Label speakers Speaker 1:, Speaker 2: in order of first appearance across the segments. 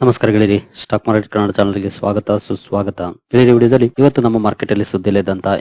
Speaker 1: ನಮಸ್ಕಾರ ಗೆಳೆಯರಿ. Stock market Kannada ಚಾನಲ್ಗೆ ಸ್ವಾಗತ, ಸುಸ್ವಾಗತ. ಗೆಳೆಯರಿ, ವಿಡಿಯೋದಲ್ಲಿ ಇವತ್ತು ನಮ್ಮ ಮಾರ್ಕೆಟ್ ಅಲ್ಲಿ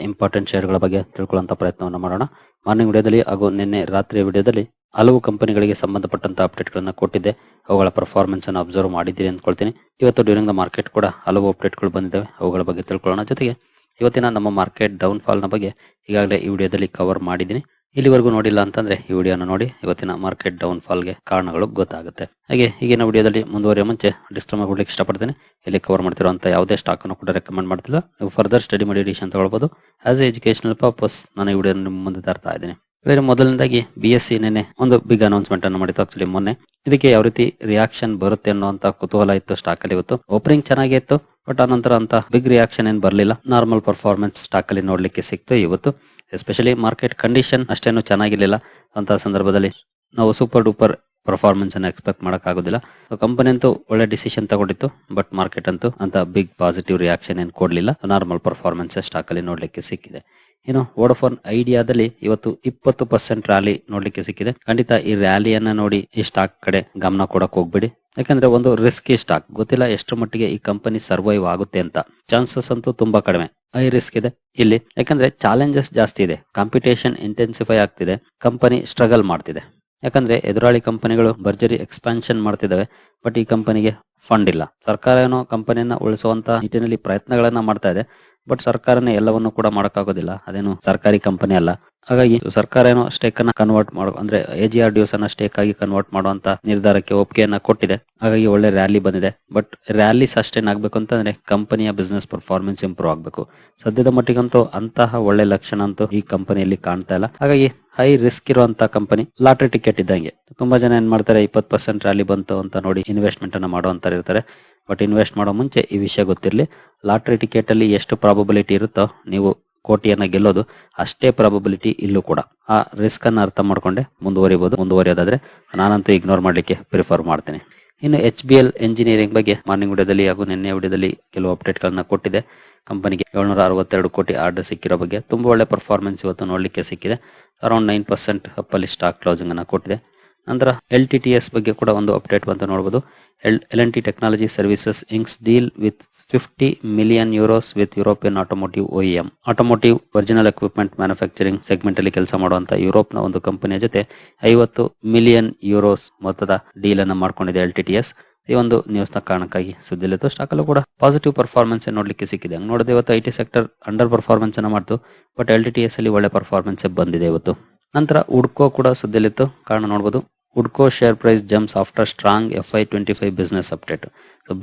Speaker 1: ಇಂಪಾರ್ಟೆಂಟ್ ಶೇರ್ಗಳ ಬಗ್ಗೆ ತಿಳ್ಕೊಳ್ಳುವಂತ ಪ್ರಯತ್ನವನ್ನು ಮಾಡೋಣ. ಮಾರ್ನಿಂಗ್ ವಿಡಿಯೋದಲ್ಲಿ ಹಾಗೂ ನಿನ್ನೆ ರಾತ್ರಿಯ ವಿಡಿಯೋದಲ್ಲಿ ಹಲವು ಕಂಪನಿಗಳಿಗೆ ಸಂಬಂಧಪಟ್ಟಂತ ಅಪ್ಡೇಟ್ ಗಳನ್ನ ಕೊಟ್ಟಿದ್ದೆ. ಅವುಗಳ ಪರ್ಫಾರ್ಮೆನ್ಸ್ ಅನ್ನು ಅಬ್ಸರ್ವ್ ಮಾಡಿದ್ದೀರಿ ಅಂದ್ಕೊಳ್ತೀನಿ. ಇವತ್ತು ಡ್ಯೂರಿಂಗ್ ದ ಮಾರ್ಕೆಟ್ ಕೂಡ ಹಲವು ಅಪ್ಡೇಟ್ಗಳು ಬಂದಿದ್ದಾವೆ. ಅವುಗಳ ಬಗ್ಗೆ ತಿಳ್ಕೊಳ್ಳೋಣ. ಜೊತೆಗೆ ಇವತ್ತಿನ ನಮ್ಮ ಮಾರ್ಕೆಟ್ ಡೌನ್ ಫಾಲ್ ಬಗ್ಗೆ ಈಗಾಗಲೇ ಈ ವಿಡಿಯೋದಲ್ಲಿ ಕವರ್ ಮಾಡಿದ್ದೀನಿ. ಇಲ್ಲಿವರೆಗೂ ನೋಡಿಲ್ಲ ಅಂತಂದ್ರೆ ಈ ವಿಡಿಯೋನ ನೋಡಿ, ಇವತ್ತಿನ ಮಾರ್ಕೆಟ್ ಡೌನ್ ಫಾಲ್ಗೆ ಕಾರಣಗಳು ಗೊತ್ತಾಗುತ್ತೆ. ಹಾಗೆ ಈಗಿನ ವಿಡಿಯೋದಲ್ಲಿ ಮುಂದುವರಿಯ ಮುಂಚೆ ಡಿಸ್ಕ್ಲೇಮರ್ ಕೊಡ್ಲಿಕ್ಕೆ ಇಷ್ಟಪಡ್ತೇನೆ. ಇಲ್ಲಿ ಕವರ್ ಮಾಡ್ತಿರುವಂತ ಯಾವುದೇ ಸ್ಟಾಕ್ ಅನ್ನು ಕೂಡ ರೆಕಮೆಂಡ್ ಮಾಡ್ತಿಲ್ಲ. ನೀವು ಫರ್ದರ್ ಸ್ಟಡಿ ಮಾಡಿ ಅಂತ ಹೇಳ್ಬೋದು ಆಸ್ ಎ ಎಜುಕೇಶನಲ್ ಪರ್ಪಸ್ ನಾನು ಈ ವಿಡಿಯೋ ನಿಮ್ಮ ಮುಂದೆ ತರ್ತಾ ಇದ್ದೀನಿ. ಬೇರೆ ಮೊದಲನೇದಾಗಿ ಬಿ ಎಸ್ ಸಿ ನೆನೆ ಒಂದು ಬಿಗ್ ಅನೌನ್ಸ್ಮೆಂಟ್ ಅನ್ನು ಮಾಡಿತ್ತು ಆಕ್ಚುಲಿ ಮೊನ್ನೆ. ಇದಕ್ಕೆ ಯಾವ ರೀತಿ ರಿಯಾಕ್ಷನ್ ಬರುತ್ತೆ ಅನ್ನುವಂತ ಕುತೂಹಲ ಇತ್ತು ಸ್ಟಾಕ್ ಅಲ್ಲಿ ಇವತ್ತು. ಓಪನಿಂಗ್ ಚೆನ್ನಾಗೇ ಇತ್ತು. ಬಟ್ ಆನಂತರ ಅಂತ ಬಿಗ್ ರಿಯಾಕ್ಷನ್ ಏನ್ ಬರಲಿಲ್ಲ. ನಾರ್ಮಲ್ ಪರ್ಫಾರ್ಮೆನ್ಸ್ ಸ್ಟಾಕ್ ಅಲ್ಲಿ ನೋಡ್ಲಿಕ್ಕೆ ಸಿಕ್ತು ಇವತ್ತು. ಎಸ್ಪೆಷಲಿ ಮಾರ್ಕೆಟ್ ಕಂಡೀಷನ್ ಅಷ್ಟೇನು ಚೆನ್ನಾಗಿರ್ಲಿಲ್ಲ. ಅಂತ ಸಂದರ್ಭದಲ್ಲಿ ನಾವು ಸೂಪರ್ ಡೂಪರ್ ಪರ್ಫಾರ್ಮೆನ್ಸ್ ಅನ್ನು ಎಕ್ಸ್ಪೆಕ್ಟ್ ಮಾಡಕ್ ಆಗುದಿಲ್ಲ ಕಂಪನಿ ಅಂತೂ ಒಳ್ಳೆ ಡಿಸಿಷನ್ ತಗೊಂಡಿತ್ತು. ಬಟ್ ಮಾರ್ಕೆಟ್ ಅಂತೂ ಅಂತ ಬಿಗ್ ಪಾಸಿಟಿವ್ ರಿಯಾಕ್ಷನ್ ಏನ್ ಕೊಡ್ಲಿಲ್ಲ. ನಾರ್ಮಲ್ ಪರ್ಫಾರ್ಮೆನ್ಸ್ ಸ್ಟಾಕ್ ಅಲ್ಲಿ ನೋಡ್ಲಿಕ್ಕೆ ಸಿಕ್ಕಿದೆ. ಇನ್ನು ವೋಡಫೋನ್ ಐಡಿಯಾದಲ್ಲಿ ಇವತ್ತು ಇಪ್ಪತ್ತು ಪರ್ಸೆಂಟ್ ರ್ಯಾಲಿ ನೋಡ್ಲಿಕ್ಕೆ ಸಿಕ್ಕಿದೆ. ಖಂಡಿತ ಈ ರ್ಯಾಲಿಯನ್ನ ನೋಡಿ ಈ ಸ್ಟಾಕ್ ಕಡೆ ಗಮನ ಕೊಡಕ್ ಹೋಗ್ಬೇಡಿ. ಯಾಕಂದ್ರೆ ಒಂದು ರಿಸ್ಕಿ ಸ್ಟಾಕ್ ಗೊತ್ತಿಲ್ಲ ಎಷ್ಟು ಮಟ್ಟಿಗೆ ಈ ಕಂಪನಿ ಸರ್ವೈವ್ ಆಗುತ್ತೆ ಅಂತ. ಚಾನ್ಸಸ್ ಅಂತೂ ತುಂಬಾ ಕಡಿಮೆ. ಐ ರಿಸ್ಕ್ ಇದೆ ಇಲ್ಲಿ. ಯಾಕಂದ್ರೆ ಚಾಲೆಂಜಸ್ ಜಾಸ್ತಿ ಇದೆ. ಕಾಂಪಿಟೇಷನ್ ಇಂಟೆನ್ಸಿಫೈ ಆಗ್ತಿದೆ. ಕಂಪನಿ ಸ್ಟ್ರಗಲ್ ಮಾಡ್ತಿದೆ. ಯಾಕಂದ್ರೆ ಎದುರಾಳಿ ಕಂಪನಿಗಳು ಭರ್ಜರಿ ಎಕ್ಸ್ಪಾನ್ಷನ್ ಮಾಡ್ತಿದ್ದಾವೆ ಬಟ್ ಈ ಕಂಪನಿಗೆ ಫಂಡ್ ಇಲ್ಲ. ಸರ್ಕಾರ ಏನೋ ಕಂಪನಿಯನ್ನ ಉಳಿಸುವಂತ ನಿಟ್ಟಿನಲ್ಲಿ ಪ್ರಯತ್ನಗಳನ್ನ ಮಾಡ್ತಾ ಇದೆ. ಬಟ್ ಸರ್ಕಾರನೇ ಎಲ್ಲವನ್ನು ಕೂಡ ಮಾಡೋಕ್ಕಾಗೋದಿಲ್ಲ. ಅದೇನು ಸರ್ಕಾರಿ ಕಂಪನಿ ಅಲ್ಲ. ಹಾಗಾಗಿ ಸರ್ಕಾರ ಏನು ಸ್ಟೇಕ್ ಅನ್ನ ಕನ್ವರ್ಟ್ ಮಾಡೋ, ಅಂದ್ರೆ ಎ ಜಿ ಆರ್ ಡಿ ಅನ್ನ ಸ್ಟೇಕ್ ಆಗಿ ಕನ್ವರ್ಟ್ ಮಾಡುವಂತ ನಿರ್ಧಾರಕ್ಕೆ ಒಪ್ಪಿಗೆಯನ್ನ ಕೊಟ್ಟಿದೆ. ಹಾಗಾಗಿ ಒಳ್ಳೆ ರ್ಯಾಲಿ ಬಂದಿದೆ. ಬಟ್ ರ್ಯಾಲಿ ಸಸ್ಟೈನ್ ಆಗ್ಬೇಕು ಅಂತಂದ್ರೆ ಕಂಪನಿಯ ಬಿಸ್ನೆಸ್ ಪರ್ಫಾರ್ಮೆನ್ಸ್ ಇಂಪ್ರೂವ್ ಆಗ್ಬೇಕು. ಸದ್ಯದ ಮಟ್ಟಿಗಂತೂ ಅಂತಹ ಒಳ್ಳೆ ಲಕ್ಷಣ ಅಂತೂ ಈ ಕಂಪನಿಯಲ್ಲಿ ಕಾಣ್ತಾ ಇಲ್ಲ. ಹಾಗಾಗಿ ಹೈ ರಿಸ್ಕ್ ಇರುವಂತ ಕಂಪನಿ ಲಾಟ್ರಿ ಟಿಕೆಟ್ ಇದ್ದಂಗೆ. ತುಂಬಾ ಜನ ಏನ್ ಮಾಡ್ತಾರೆ, ಇಪ್ಪತ್ತು ಪರ್ಸೆಂಟ್ ರ್ಯಾಲಿ ಬಂತು ಅಂತ ನೋಡಿ ಇನ್ವೆಸ್ಟ್ಮೆಂಟ್ ಅನ್ನ ಮಾಡುವಂತ ಇರ್ತಾರೆ. ಬಟ್ ಇನ್ವೆಸ್ಟ್ ಮಾಡೋ ಮುಂಚೆ ಈ ವಿಷಯ ಗೊತ್ತಿರಲಿ. ಲಾಟ್ರಿ ಟಿಕೆಟ್ ಅಲ್ಲಿ ಎಷ್ಟು ಪ್ರಾಬಬಿಲಿಟಿ ಇರುತ್ತೋ ನೀವು ಕೋಟಿಯನ್ನ ಗೆಲ್ಲೋದು ಅಷ್ಟೇ ಪ್ರಾಬಬಿಲಿಟಿ ಇಲ್ಲೂ ಕೂಡ. ಆ ರಿಸ್ಕ್ ಅನ್ನ ಅರ್ಥ ಮಾಡ್ಕೊಂಡೆ ಮುಂದುವರಿಬಹುದು ಮುಂದುವರಿಯೋದಾದ್ರೆ ನಾನಂತೂ ಇಗ್ನೋರ್ ಮಾಡ್ಲಿಕ್ಕೆ ಪ್ರಿಫರ್ ಮಾಡ್ತೀನಿ. ಇನ್ನು ಎಚ್ ಬಿ ಎಲ್ ಎಂಜಿನಿಯರಿಂಗ್ ಬಗ್ಗೆ ಮಾರ್ನಿಂಗ್ ವಿಡಿಯೋದಲ್ಲಿ ಹಾಗೂ ನಿನ್ನೆ ವಿಡಿಯೋದಲ್ಲಿ ಕೆಲವು ಅಪ್ಡೇಟ್ ಗಳನ್ನ ಕೊಟ್ಟಿದೆ. ಕಂಪನಿಗೆ ಏಳ್ನೂರ ಅರವತ್ತೆರಡು ಕೋಟಿ ಆರ್ಡರ್ ಸಿಕ್ಕಿರೋ ಬಗ್ಗೆ ತುಂಬಾ ಒಳ್ಳೆ ಪರ್ಫಾರ್ಮೆನ್ಸ್ ಇವತ್ತು ನೋಡ್ಲಿಕ್ಕೆ ಸಿಕ್ಕಿದೆ. ಅರೌಂಡ್ ನೈನ್ ಪರ್ಸೆಂಟ್ ಅಪ್ಪಲ್ಲಿ ಸ್ಟಾಕ್ ಕ್ಲೋಸಿಂಗ್ ಅನ್ನ ಕೊಟ್ಟಿದೆ. ನಂತರ ಎಲ್ ಟಿ ಟಿ ಎಸ್ ಬಗ್ಗೆ ಕೂಡ ಒಂದು ಅಪ್ಡೇಟ್ ಬಂತು ನೋಡಬಹುದು L L T technology services inks deal with fifty million euros with European automotive OEM automotive original equipment manufacturing segment ಅಲ್ಲಿ ಕೆಲಸ ಮಾಡುವಂತಹ ಯುರೋಪ್ನ ಒಂದು ಕಂಪನಿಯ ಜೊತೆ ಐವತ್ತು ಮಿಲಿಯನ್ ಯೂರೋಸ್ ಮೊತ್ತದ ಡೀಲ್ ಅನ್ನು ಮಾಡ್ಕೊಂಡಿದೆ ಎಲ್ ಈ ಒಂದು ನ್ಯೂಸ್ನ ಕಾರಣಕ್ಕಾಗಿ ಸುದ್ದಿಲಿತ್ತು ಸ್ಟಾಕ್ ಅಲ್ಲೂ ಕೂಡ ಪಾಸಿಟಿವ್ ಪರ್ಫಾರ್ಮೆನ್ಸ್ ನೋಡ್ಲಿಕ್ಕೆ ಸಿಕ್ಕಿದೆ. ಹಂಗ್ ನೋಡಿದ್ರೆ ಇವತ್ತು I T sector under performance ಅನ್ನ ಮಾಡ್ತು ಬಟ್ ಎಲ್ ಅಲ್ಲಿ ಒಳ್ಳೆ ಪರ್ಫಾರ್ಮೆನ್ಸ್ ಬಂದಿದೆ ಇವತ್ತು. ನಂತರ ಉಡ್ಕೋ ಕೂಡ ಸುದ್ದಿಲಿತ್ತು ಕಾರಣ ನೋಡಬಹುದು ಉಡ್ಕೋ share price jumps after strong F I twenty five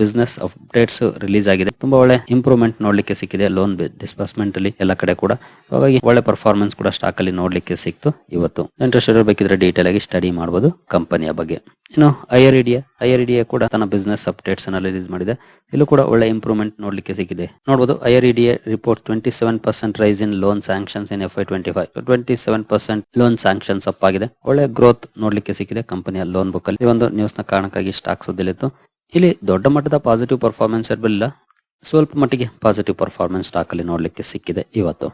Speaker 1: business updates release ಆಗಿದೆ. ತುಂಬಾ ಒಳ್ಳೆ ಇಂಪ್ರೂವ್ಮೆಂಟ್ ನೋಡ್ಲಿಕ್ಕೆ ಸಿಕ್ಕಿದೆ. ಲೋನ್ ಡಿಸ್ಬರ್ಸ್ಮೆಂಟ್ ಅಲ್ಲಿ ಎಲ್ಲ ಕಡೆ ಕೂಡ. ಹಾಗಾಗಿ ಒಳ್ಳೆ ಪರ್ಫಾರ್ಮೆನ್ಸ್ ಕೂಡ ಸ್ಟಾಕ್ ಅಲ್ಲಿ ನೋಡ್ಲಿಕ್ಕೆ ಸಿಕ್ತು ಇವತ್ತು. ಇಂಟ್ರೆಸ್ಟ್ ಇರಬೇಕಿದ್ರೆ ಡೀಟೇಲ್ ಆಗಿ ಸ್ಟಡಿ ಮಾಡಬಹುದು ಕಂಪನಿಯ ಬಗ್ಗೆ. ಇನ್ನು ಐಆರ್ ಇಡಿಯಾ ಐಆರ್ ಇಡಿಯಾ ಕೂಡ ತನ್ನ ಬಿಸ್ನೆಸ್ ಅಪ್ಡೇಟ್ಸ್ ಅನ್ನ ರಿಲೀಸ್ ಮಾಡಿದೆ. ಇಲ್ಲೂ ಕೂಡ ಒಳ್ಳೆ ಇಂಪ್ರೂವ್ಮೆಂಟ್ ನೋಡ್ಲಿಕ್ಕೆ ಸಿಕ್ಕಿದೆ. ನೋಡಬಹುದು IREDA report twenty seven percent rise in loan sanctions in F I twenty five twenty seven percent loan sanctions up ಆಗಿದೆ. ಒಳ್ಳೆ ಗ್ರೋತ್ ನೋಡ್ಲಿಕ್ಕೆ ಸಿಕ್ಕಿದೆ ಕಂಪನಿಯ ಲೋನ್ ಬುಕ್ ಅಲ್ಲಿ. ಈ ಒಂದು ನ್ಯೂಸ್ನ ಕಾರಣಕ್ಕಾಗಿ ಸ್ಟಾಕ್ ಸುದ್ದಿಲಿತ್ತು. ಇಲ್ಲಿ ದೊಡ್ಡ ಮಟ್ಟದ ಪಾಸಿಟಿವ್ ಪರ್ಫಾರ್ಮೆನ್ಸ್ ಇರಲಿಲ್ಲ. ಸ್ವಲ್ಪ ಮಟ್ಟಿಗೆ ಪಾಸಿಟಿವ್ ಪರ್ಫಾರ್ಮೆನ್ಸ್ ಸ್ಟಾಕ್ ಅಲ್ಲಿ ನೋಡ್ಲಿಕ್ಕೆ ಸಿಕ್ಕಿದೆ ಇವತ್ತು.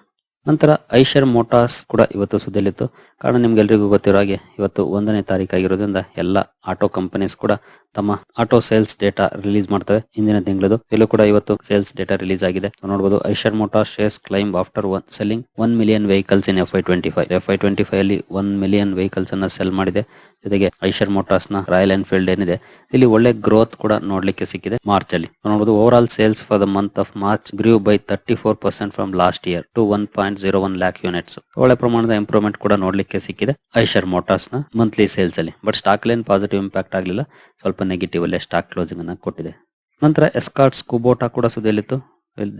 Speaker 1: ನಂತರ ಐಷರ್ ಮೋಟಾರ್ಸ್ ಕೂಡ ಇವತ್ತು ಸುದ್ದಿಯಲ್ಲಿತ್ತು. ಕಾರಣ ನಿಮ್ಗೆಲ್ರಿಗೂ ಗೊತ್ತಿರೋ ಹಾಗೆ, ಇವತ್ತು ಒಂದನೇ ತಾರೀಕು ಆಗಿರೋದ್ರಿಂದ ಎಲ್ಲ ಆಟೋ ಕಂಪನೀಸ್ ಕೂಡ ತಮ್ಮ ಆಟೋ ಸೇಲ್ಸ್ ಡೇಟಾ ರಿಲೀಸ್ ಮಾಡ್ತವೆ ಇಂದಿನ ತಿಂಗಳದು. ಇಲ್ಲೂ ಕೂಡ ಇವತ್ತು ಸೇಲ್ಸ್ ಡೇಟಾ ರಿಲೀಸ್ ಆಗಿದೆ. ನೋಡಬಹುದು Eicher motor shares climb after one selling one million vehicles in F Y twenty five. F Y twenty five ಅಲ್ಲಿ ಒನ್ ಮಿಲಿಯನ್ ವೆಹಿಕಲ್ಸ್ ಅನ್ನ ಸೆಲ್ ಮಾಡಿದೆ. ಜೊತೆಗೆ ಐಷರ್ ಮೋಟಾರ್ಸ್ನ ರಾಯಲ್ ಎನ್ಫೀಲ್ಡ್ ಏನಿದೆ, ಇಲ್ಲಿ ಒಳ್ಳೆ ಗ್ರೋತ್ ಕೂಡ ನೋಡ್ಲಿಕ್ಕೆ ಸಿಕ್ಕಿದೆ ಮಾರ್ಚ್ ಅಲ್ಲಿ. ನೋಡಬಹುದು overall sales for the month of March grew by thirty four percent from last year to one point zero one lakh units ಒಳ್ಳೆ ಪ್ರಮಾಣದ ಇಂಪ್ರೂವ್ಮೆಂಟ್ ಕೂಡ ನೋಡ್ಲಿಕ್ಕೆ ಸಿಕ್ಕಿದೆ ಐಷರ್ ಮೋಟಾರ್ಸ್ನ ಮಂತ್ಲಿ ಸೇಲ್ಸ್ ಅಲ್ಲಿ but stock line positive impact ಆಗಲಿಲ್ಲ. ಸ್ವಲ್ಪ negative ಅಲ್ಲೇ ಸ್ಟಾಕ್ ಕ್ಲೋಸಿಂಗ್ ಅನ್ನ ಕೊಟ್ಟಿದೆ. ನಂತರ ಎಸ್ಕಾರ್ಟ್ಸ್ ಕುಬೋಟಾ ಕೂಡ ಸುದ್ದಿಯಲ್ಲಿತ್ತು.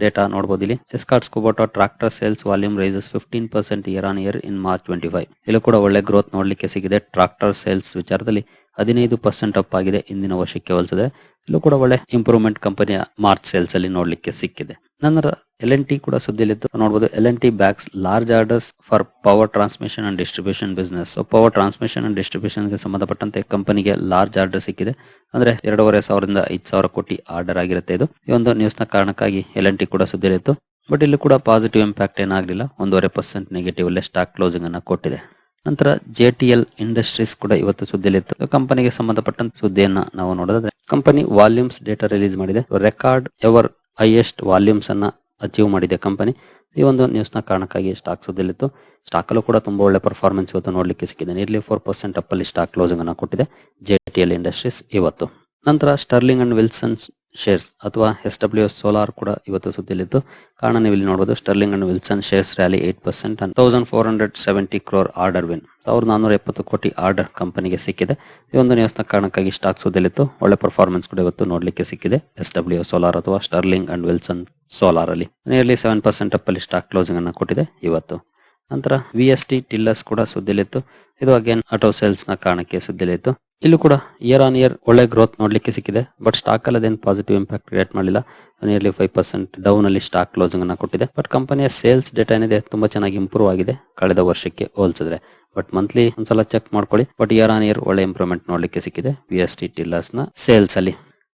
Speaker 1: ಡೇಟಾ ನೋಡಬಹುದು ಇಲ್ಲಿ. Escorts Kubota tractor sales volume rises fifteen percent year on year in March twenty five ಇಲ್ಲೂ ಕೂಡ ಒಳ್ಳೆ ಗ್ರೋತ್ ನೋಡ್ಲಿಕ್ಕೆ ಸಿಗಿದೆ. ಟ್ರಾಕ್ಟರ್ ಸೇಲ್ಸ್ ವಿಚಾರದಲ್ಲಿ ಹದಿನೈದು ಪರ್ಸೆಂಟ್ ಅಪ್ ಆಗಿದೆ ಇಂದಿನ ವರ್ಷಕ್ಕೆ ಹೋಲಿಸಿದೆ ಇಲ್ಲೂ ಕೂಡ ಒಳ್ಳೆ ಇಂಪ್ರೂವ್ಮೆಂಟ್ ಕಂಪನಿಯ ಮಾರ್ಚ್ ಸೇಲ್ಸ್ ಅಲ್ಲಿ ನೋಡ್ಲಿಕ್ಕೆ ಸಿಕ್ಕಿದೆ. ನಂತರ ಎಲ್ ಎನ್ ಟಿ ಕೂಡ ಸುದ್ದಿಲಿತ್ತು ನೋಡಬಹುದು L N T bags large orders for power transmission and distribution business power transmission and ಡಿಸ್ಟ್ರಿಬ್ಯೂಷನ್ಗೆ ಸಂಬಂಧಪಟ್ಟಂತೆ ಕಂಪನಿಗೆ ಲಾರ್ಜ್ ಆರ್ಡರ್ ಸಿಕ್ಕಿದೆ. ಅಂದ್ರೆ ಎರಡೂವರೆ ಸಾವಿರದಿಂದ ಐದು ಸಾವಿರ ಕೋಟಿ ಆರ್ಡರ್ ಆಗಿರುತ್ತೆ ಇದು. ಈ ಒಂದು ನ್ಯೂಸ್ನ ಕಾರಣಕ್ಕಾಗಿ ಎಲ್ ಎನ್ ಟಿ ಕೂಡ ಸುದ್ದಿಲಿತ್ತು ಬಟ್ ಇಲ್ಲಿ ಕೂಡ ಪಾಸಿಟಿವ್ ಇಂಪ್ಯಾಕ್ಟ್ ಏನಾಗಲಿಲ್ಲ. ಒಂದೂವರೆ ಪರ್ಸೆಂಟ್ ನೆಗೆಟಿವ್ ಅಲ್ಲೇ ಸ್ಟಾಕ್ ಕ್ಲೋಸಿಂಗ್ ಅನ್ನ ಕೊಟ್ಟಿದೆ. ನಂತರ ಜೆ ಟಿ ಎಲ್ ಇಂಡಸ್ಟ್ರೀಸ್ ಕೂಡ ಇವತ್ತು ಸುದ್ದಿಯಲ್ಲಿತ್ತು. ಕಂಪನಿಗೆ ಸಂಬಂಧಪಟ್ಟಂತ ಸುದ್ದಿಯನ್ನ ನಾವು ನೋಡೋದಾದ್ರೆ ಕಂಪನಿ ವಾಲ್ಯೂಮ್ಸ್ ಡೇಟಾ ರಿಲೀಸ್ ಮಾಡಿದೆ. ರೆಕಾರ್ಡ್ ಎವರ್ ಹೈಯೆಸ್ಟ್ ವಾಲ್ಯೂಮ್ಸ್ ಅನ್ನ ಅಚೀವ್ ಮಾಡಿದೆ ಕಂಪನಿ ಈ ಒಂದು ನ್ಯೂಸ್ನ ಕಾರಣಕ್ಕಾಗಿ ಸ್ಟಾಕ್ ಸುದ್ದಿಲಿತ್ತು ಸ್ಟಾಕ್ ಅಲ್ಲೂ ಕೂಡ ತುಂಬಾ ಒಳ್ಳೆ ಪರ್ಫಾರ್ಮೆನ್ಸ್ ಇವತ್ತು ನೋಡ್ಲಿಕ್ಕೆ ಸಿಕ್ಕಿದೆ. ನಿಯರ್ಲಿ ಫೋರ್ ಪರ್ಸೆಂಟ್ ಅಪ್ ಅಲ್ಲಿ ಸ್ಟಾಕ್ ಕ್ಲೋಸಿಂಗ್ ಅನ್ನು ಕೊಟ್ಟಿದೆ. ಎಲ್ ಇಂಡಸ್ಟ್ರೀಸ್ ಇವತ್ತು. ನಂತರ ಸ್ಟರ್ಲಿಂಗ್ ಅಂಡ್ ವಿಲ್ಸನ್ ಶೇರ್ಸ್ ಅಥವಾ ಎಸ್ ಡಬ್ಲ್ಯೂ ಎಸ್ ಸೋಲಾರ್ ಕೂಡ ಇವತ್ತು ಸುದ್ದಿಯಲ್ಲಿದ್ದು ಕಾರಣ ನೀವು ಇಲ್ಲಿ ನೋಡಬಹುದು Sterling and Wilson shares rally eight percent thousand four hundred seventy crore order win ಸಾವಿರದ ನಾನೂರ ಎಪ್ಪತ್ತು ಕೋಟಿ ಆರ್ಡರ್ ಕಂಪನಿಗೆ ಸಿಕ್ಕಿದೆ. ಈ ಒಂದು ನ್ಯೂಸ್ನ ಕಾರಣಕ್ಕಾಗಿ ಸ್ಟಾಕ್ ಸುದ್ದಿಲಿತ್ತು ಒಳ್ಳೆ ಪರ್ಫಾರ್ಮೆನ್ಸ್ ಕೂಡ ಇವತ್ತು ನೋಡಲಿಕ್ಕೆ ಸಿಕ್ಕಿದೆ. ಎಸ್ ಡಬ್ಲ್ಯೂ ಸೋಲಾರ್ ಅಥವಾ ಸ್ಟರ್ಲಿಂಗ್ ಅಂಡ್ ವಿಲ್ಸನ್ ಸೋಲಾರ್ ಅಲ್ಲಿ. ನಿಯರ್ಲಿ ಸೆವೆನ್ ಪರ್ಸೆಂಟ್ ಅಪ್ ಅಲ್ಲಿ ಸ್ಟಾಕ್ ಕ್ಲೋಸಿಂಗ್ ಅನ್ನು ಕೊಟ್ಟಿದೆ ಇವತ್ತು. ನಂತರ ವಿ ಎಸ್ ಟಿ ಟಿಲ್ಲರ್ಸ್ ಕೂಡ ಸುದ್ದಿಲಿತ್ತು ಇದು ಅಗೇನ್ ಆಟೋ ಸೇಲ್ಸ್ನ ಕಾರಣಕ್ಕೆ ಸುದ್ದಿಲಿತ್ತು ಇಲ್ಲೂ ಕೂಡ ಇಯರ್ ಆನ್ ಇಯರ್ ಒಳ್ಳೆ ಗ್ರೋತ್ ನೋಡ್ಲಿಕ್ಕೆ ಸಿಕ್ಕಿದೆ. ಬಟ್ ಸ್ಟಾಕ್ ಅಲ್ಲಿ ಅದೇನು ಪಾಸಿಟಿವ್ ಇಂಪ್ಯಾಕ್ಟ್ ಕ್ರಿಯೇಟ್ ಮಾಡಿಲ್ಲ ನಿಯರ್ಲಿ ಫೈವ್ ಪರ್ಸೆಂಟ್ ಡೌನ್ ಅಲ್ಲಿ ಸ್ಟಾಕ್ ಕ್ಲೋಸಿಂಗ್ ಅನ್ನ ಕೊಟ್ಟಿದೆ. ಬಟ್ ಕಂಪನಿಯ ಸೇಲ್ಸ್ ಡೇಟಾ ಏನಿದೆ, ತುಂಬಾ ಚೆನ್ನಾಗಿ ಇಂಪ್ರೂವ್ ಆಗಿದೆ ಕಳೆದ ವರ್ಷಕ್ಕೆ ಹೋಲಿಸಿದ್ರೆ. ಬಟ್ ಮಂತ್ಲಿ ಒಂದ್ಸಲ ಚೆಕ್ ಮಾಡ್ಕೊಳ್ಳಿ. ಬಟ್ ಇಯರ್ ಆನ್ ಇಯರ್ ಒಳ್ಳೆ ಇಂಪ್ರೂವ್ಮೆಂಟ್ ನೋಡ್ಲಿಕ್ಕೆ ಸಿಕ್ಕಿದೆ ವಿ ಎಸ್ ಟಿ ಟಿಲ್ಲರ್ಸ್ನ ಸೇಲ್ಸ್ ಅಲ್ಲಿ.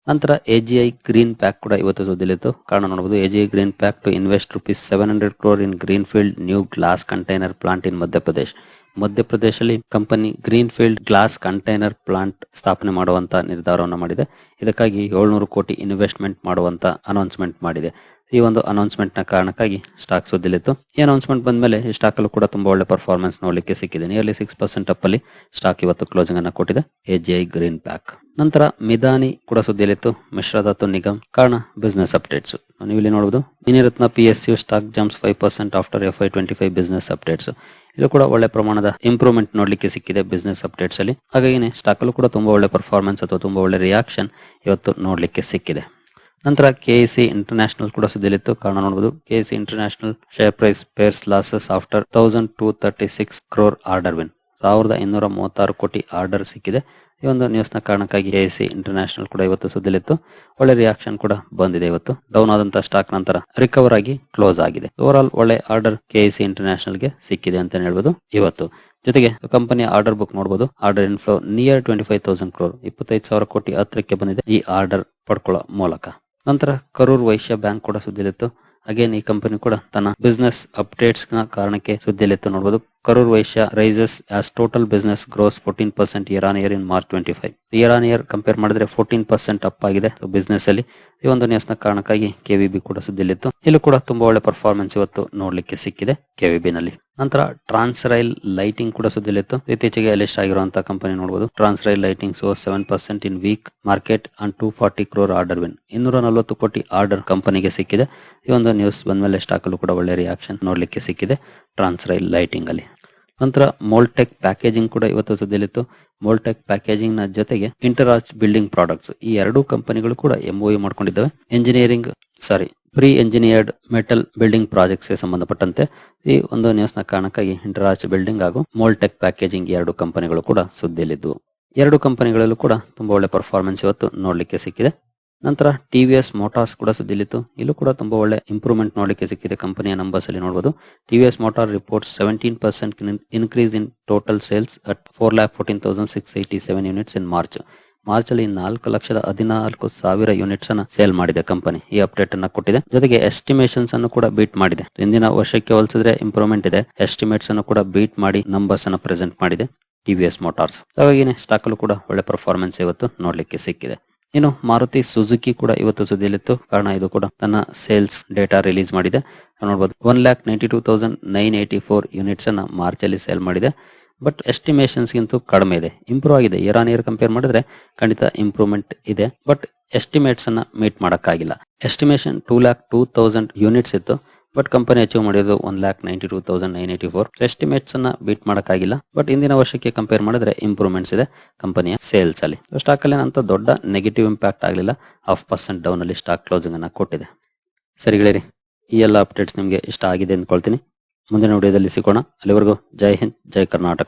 Speaker 1: ನಂತರ ಎಜಿಐ ಗ್ರೀನ್ ಪ್ಯಾಕ್ ಕೂಡ ಇವತ್ತು ಸುದ್ದಿಲಿತ್ತು. ಕಾರಣ ನೋಡಬಹುದು AGI Greenpac to invest rupees seven hundred crore in greenfield new glass container plant in Madhya Pradesh ಮಧ್ಯಪ್ರದೇಶಲ್ಲಿ company greenfield glass container plant ಸ್ಥಾಪನೆ ಮಾಡುವಂತ ನಿರ್ಧಾರವನ್ನು ಮಾಡಿದೆ. ಇದಕ್ಕಾಗಿ ಏಳ್ನೂರು ಕೋಟಿ ಇನ್ವೆಸ್ಟ್ಮೆಂಟ್ ಮಾಡುವಂತ ಅನೌನ್ಸ್ಮೆಂಟ್ ಮಾಡಿದೆ. ಈ ಒಂದು ಅನೌನ್ಸ್ಮೆಂಟ್ನ ಕಾರಣಕ್ಕಾಗಿ ಸ್ಟಾಕ್ ಸುದ್ದಿಲಿತ್ತು. ಈ ಅನೌನ್ಸ್ಮೆಂಟ್ ಬಂದ್ಮೇಲೆ ಈ ಸ್ಟಾಕ್ ಅಲ್ಲೂ ಕೂಡ ತುಂಬಾ ಒಳ್ಳೆ ಪರ್ಫಾರ್ಮೆನ್ಸ್ ನೋಡ್ಲಿಕ್ಕೆ ಸಿಕ್ಕಿದೆ. ನಿಯರ್ಲಿ ಸಿಕ್ಸ್ ಪರ್ಸೆಂಟ್ ಅಪ್ ಅಲ್ಲಿ ಸ್ಟಾಕ್ ಇವತ್ತು ಕ್ಲೋಸಿಂಗ್ ಅನ್ನ ಕೊಟ್ಟಿದೆ. ಎ ಎಜಿಐ ಗ್ರೀನ್ ಪ್ಯಾಕ್ ನಂತರ ಮಿದಾನಿ ಕೂಡ ಸುದ್ದಿಯಲ್ಲಿತ್ತು ಮಿಶ್ರಧಾತು ನಿಗಮ್. ಕಾರಣ ಬಿಸ್ನೆಸ್ ಅಪ್ಡೇಟ್ಸ್ ನೀವು ಇಲ್ಲಿ ನೋಡಬಹುದು Miniratna P S U stock jumps five percent after F Y twenty five business updates ಇದು ಕೂಡ ಒಳ್ಳೆ ಪ್ರಮಾಣದ ಇಂಪ್ರೂವ್ಮೆಂಟ್ ನೋಡ್ಲಿಕ್ಕೆ ಸಿಕ್ಕಿದೆ ಬಿಸ್ನೆಸ್ ಅಪ್ಡೇಟ್ಸ್ ಅಲ್ಲಿ. ಹಾಗಾಗಿ ಸ್ಟಾಕ್ ಅಲ್ಲೂ ಕೂಡ ತುಂಬಾ ಒಳ್ಳೆ ಪರ್ಫಾರ್ಮೆನ್ಸ್ ಅಥವಾ ತುಂಬಾ ಒಳ್ಳೆ ರಿಯಾಕ್ಷನ್ ಇವತ್ತು ನೋಡ್ಲಿಕ್ಕೆ ಸಿಕ್ಕಿದೆ. ನಂತರ ಕೆಎಸಿ ಇಂಟರ್ನ್ಯಾಷನಲ್ ಕೂಡ ಸುದ್ದಿಲಿತ್ತು ಕಾರಣ ನೋಡಬಹುದು KAC international share price pares losses after thousand two thirty six crore order win ಸಾವಿರದ ಇನ್ನೂರ ಮೂವತ್ತಾರು ಕೋಟಿ ಆರ್ಡರ್ ಸಿಕ್ಕಿದೆ. ಈ ಒಂದು ನ್ಯೂಸ್ನ ಕಾರಣಕ್ಕಾಗಿ ಎಸಿ ಇಂಟರ್ನ್ಯಾಷನಲ್ ಕೂಡ ಇವತ್ತು ಸುದ್ದಿಲಿತ್ತು ಒಳ್ಳೆ ರಿಯಾಕ್ಷನ್ ಕೂಡ ಬಂದಿದೆ ಇವತ್ತು. ಡೌನ್ ಆದಂತ ಸ್ಟಾಕ್ ನಂತರ ರಿಕವರ್ ಆಗಿ ಕ್ಲೋಸ್ ಆಗಿದೆ. ಓವರ್ ಆಲ್ ಒಳ್ಳೆ ಆರ್ಡರ್ ಕೆಎಸಿ ಇಂಟರ್ನ್ಯಾಷನಲ್ಗೆ ಸಿಕ್ಕಿದೆ ಅಂತ ಹೇಳ್ಬೋದು ಇವತ್ತು. ಜೊತೆಗೆ ಕಂಪನಿಯ ಆರ್ಡರ್ ಬುಕ್ ನೋಡಬಹುದು order inflow near twenty five thousand crore ಇಪ್ಪತ್ತೈದು ಸಾವಿರ ಕೋಟಿ ಹತ್ತಿರಕ್ಕೆ ಬಂದಿದೆ ಈ ಆರ್ಡರ್ ಪಡ್ಕೊಳ್ಳೋ ಮೂಲಕ. ನಂತರ ಕರೂರ್ ವೈಶ್ಯ ಬ್ಯಾಂಕ್ ಕೂಡ ಸುದ್ದಿಲಿತ್ತು ಅಗೇನ್ ಈ ಕಂಪನಿ ಕೂಡ ತನ್ನ ಬಿಸ್ನೆಸ್ ಅಪ್ಡೇಟ್ಸ್ನ ಕಾರಣಕ್ಕೆ ಸುದ್ದಿಲಿತ್ತು ನೋಡಬಹುದು Karur Vysya rises as total business grows fourteen percent year on year in March twenty five year on year compare ಮಾಡಿದ್ರೆ ಫೋರ್ಟೀನ್ ಪರ್ಸೆಂಟ್ ಅಪ್ ಆಗಿದೆ. ಬಿಸ್ನೆಸ್ ಅಲ್ಲಿ ಈ ಒಂದು ನ್ಯೂಸ್ನ ಕಾರಣಕ್ಕಾಗಿ ಬಿ ಕೂಡ ಸುದ್ದಿಯಲ್ಲಿತ್ತು. ಇಲ್ಲೂ ಕೂಡ ತುಂಬಾ ಒಳ್ಳೆ ಪರ್ಫಾರ್ಮೆನ್ಸ್ ಇವತ್ತು ನೋಡ್ಲಿಕ್ಕೆ ಸಿಕ್ಕಿದೆ ಕೆವಿಬಿ ನಲ್ಲಿ. ನಂತರ ಟ್ರಾನ್ಸ್ರೈಲ್ ಲೈಟಿಂಗ್ ಕೂಡ ಸುದ್ದಿಲಿತ್ತು ಇತ್ತೀಚೆಗೆ ಅಲಿಸ್ಟ್ ಆಗಿರುವಂತಹ ಕಂಪನಿ ನೋಡಬಹುದು Transrail lighting so seven percent in weak market and two forty crore order win ಇನ್ನೂರ ನಲವತ್ತು ಕೋಟಿ ಆರ್ಡರ್ ಕಂಪನಿಗೆ ಸಿಕ್ಕಿದೆ. ಈ ಒಂದು ನ್ಯೂಸ್ ಬಂದ್ಮೇಲೆ ಸ್ಟಾಕ್ ಅಲ್ಲೂ ಕೂಡ ಒಳ್ಳೆ ರಿಯಾಕ್ಷನ್ ನೋಡ್ಲಿಕ್ಕೆ ಸಿಕ್ಕಿದೆ ಟ್ರಾನ್ಸ್ರೈಲ್ ಲೈಟಿಂಗ್ ಅಲ್ಲಿ. ನಂತರ ಮೋಲ್ಟೆಕ್ ಪ್ಯಾಕೇಜಿಂಗ್ ಕೂಡ ಇವತ್ತು ಸುದ್ದಿಲಿತ್ತು ಮೋಲ್ಟೆಕ್ ಪ್ಯಾಕೇಜಿಂಗ್ನ ಜೊತೆಗೆ ಇಂಟರಾಜ್ ಬಿಲ್ಡಿಂಗ್ ಪ್ರಾಡಕ್ಟ್ಸ್ ಈ ಎರಡೂ ಕಂಪನಿಗಳು ಕೂಡ MOU ಮಾಡ್ಕೊಂಡಿದ್ದಾವೆ. Engineering sorry pre engineered metal building ಪ್ರಾಜೆಕ್ಟ್ಸ್ಗೆ ಸಂಬಂಧಪಟ್ಟಂತೆ ಈ ಒಂದು ನ್ಯೂಸ್ನ ಕಾರಣಕ್ಕಾಗಿ ಇಂಟರಾಜ್ ಬಿಲ್ಡಿಂಗ್ ಹಾಗೂ ಮೋಲ್ಟೆಕ್ ಪ್ಯಾಕೇಜಿಂಗ್ ಎರಡು ಕಂಪನಿಗಳು ಕೂಡ ಸುದ್ದಿಯಲ್ಲಿದ್ದವು ಎರಡು ಕಂಪನಿಗಳಲ್ಲೂ ಕೂಡ ತುಂಬಾ ಒಳ್ಳೆ ಪರ್ಫಾರ್ಮೆನ್ಸ್ ಇವತ್ತು ನೋಡ್ಲಿಕ್ಕೆ ಸಿಕ್ಕಿದೆ. ನಂತರ ಟಿವಿಎಸ್ ಮೋಟಾರ್ಸ್ ಕೂಡ ಸುದ್ದಿಲಿತ್ತು. ಇಲ್ಲೂ ಕೂಡ ತುಂಬಾ ಒಳ್ಳೆ ಇಂಪ್ರೂವ್ಮೆಂಟ್ ನೋಡಲಿಕ್ಕೆ ಸಿಕ್ಕಿದೆ ಕಂಪನಿಯ ನಂಬರ್ಸ್ ಅಲ್ಲಿ ನೋಡಬಹುದು TVS motor report seventeen percent increase in total sales at four lakh fourteen thousand six eighty seven units in March March ಅಲ್ಲಿ ನಾಲ್ಕು ಲಕ್ಷದ ಹದಿನಾಲ್ಕು ಸಾವಿರ ಯೂನಿಟ್ಸ್ ಅನ್ನ ಸೇಲ್ ಮಾಡಿದೆ ಕಂಪನಿ. ಈ ಅಪ್ಡೇಟ್ ಅನ್ನ ಕೊಟ್ಟಿದೆ. ಜೊತೆಗೆ ಎಸ್ಟಿಮೇಷನ್ಸ್ ಅನ್ನು ಕೂಡ ಬೀಟ್ ಮಾಡಿದೆ. ಹಿಂದಿನ ವರ್ಷಕ್ಕೆ ಹೋಲಿಸಿದ್ರೆ ಇಂಪ್ರೂವ್ಮೆಂಟ್ ಇದೆ. ಎಸ್ಟಿಮೇಟ್ಸ್ ಅನ್ನು ಕೂಡ ಬೀಟ್ ಮಾಡಿ ನಂಬರ್ಸ್ ಅನ್ನು ಪ್ರೆಸೆಂಟ್ ಮಾಡಿದೆ ಟಿವಿಎಸ್ ಮೋಟಾರ್ಸ್. ಹಾಗಾಗಿ ಸ್ಟಾಕ್ ಅಲ್ಲೂ ಕೂಡ ಒಳ್ಳೆ ಪರ್ಫಾರ್ಮೆನ್ಸ್ ಇವತ್ತು ನೋಡ್ಲಿಕ್ಕೆ ಸಿಕ್ಕಿದೆ. ಇನ್ನು ಮಾರುತಿ ಸುಜುಕಿ ಕೂಡ ಇವತ್ತು ಸುದ್ದಿಯಲ್ಲಿತ್ತು. ಕಾರಣ ಇದು ಕೂಡ ತನ್ನ ಸೇಲ್ಸ್ ಡೇಟಾ ರಿಲೀಸ್ ಮಾಡಿದೆ. ನೋಡಬಹುದು one lakh ninety two thousand nine eighty four units ಅನ್ನ ಮಾರ್ಚ್ ಅಲ್ಲಿ ಸೇಲ್ ಮಾಡಿದೆ. ಬಟ್ ಎಸ್ಟಿಮೇಷನ್ಸ್ ಗಿಂತೂ ಕಡಿಮೆ ಇದೆ. ಇಂಪ್ರೂವ್ ಆಗಿದೆ. ಇಯರ್ ಆನ್ ಇಯರ್ ಕಂಪೇರ್ ಮಾಡಿದ್ರೆ ಖಂಡಿತ ಇಂಪ್ರೂವ್ಮೆಂಟ್ ಇದೆ. ಬಟ್ ಎಸ್ಟಿಮೇಟ್ಸ್ ಅನ್ನ meet ಮಾಡಕ್ಕಾಗಿಲ್ಲ. Estimation two lakh two thousand units ಇತ್ತು. ಬಟ್ ಕಂಪನಿ ಅಚೀವ್ ಮಾಡಿರೋದು one lakh ninety two thousand nine eighty four estimates ಅನ್ನ ಬೀಟ್ ಮಾಡೋಕ್ಕಾಗಿಲ್ಲ ಬಟ್ ಇಂದಿನ ವರ್ಷಕ್ಕೆ ಕಂಪೇರ್ ಮಾಡಿದ್ರೆ ಇಂಪ್ರೂವ್ಮೆಂಟ್ಸ್ ಇದೆ ಕಂಪನಿಯ ಸೇಲ್ಸ್ ಅಲ್ಲಿ. ಸ್ಟಾಕ್ ಅಲ್ಲಿ ಅಂತ ದೊಡ್ಡ ನೆಗೆಟಿವ್ ಇಂಪ್ಯಾಕ್ಟ್ ಆಗಲಿಲ್ಲ. ಹಾಫ್ ಪರ್ಸೆಂಟ್ ಡೌನ್ ಅಲ್ಲಿ ಸ್ಟಾಕ್ ಕ್ಲೋಸಿಂಗ್ ಅನ್ನ ಕೊಟ್ಟಿದೆ. ಸರಿ ಗೆಳೆಯರಿ, ಈ ಎಲ್ಲ ಅಪ್ಡೇಟ್ಸ್ ನಿಮಗೆ ಇಷ್ಟ ಆಗಿದೆ ಅಂದ್ಕೊಳ್ತೀನಿ. ಮುಂದಿನ ವಿಡಿಯೋದಲ್ಲಿ ಸಿಗೋಣ. ಅಲ್ಲಿವರೆಗೂ ಜೈ ಹಿಂದ್, ಜೈ ಕರ್ನಾಟಕ.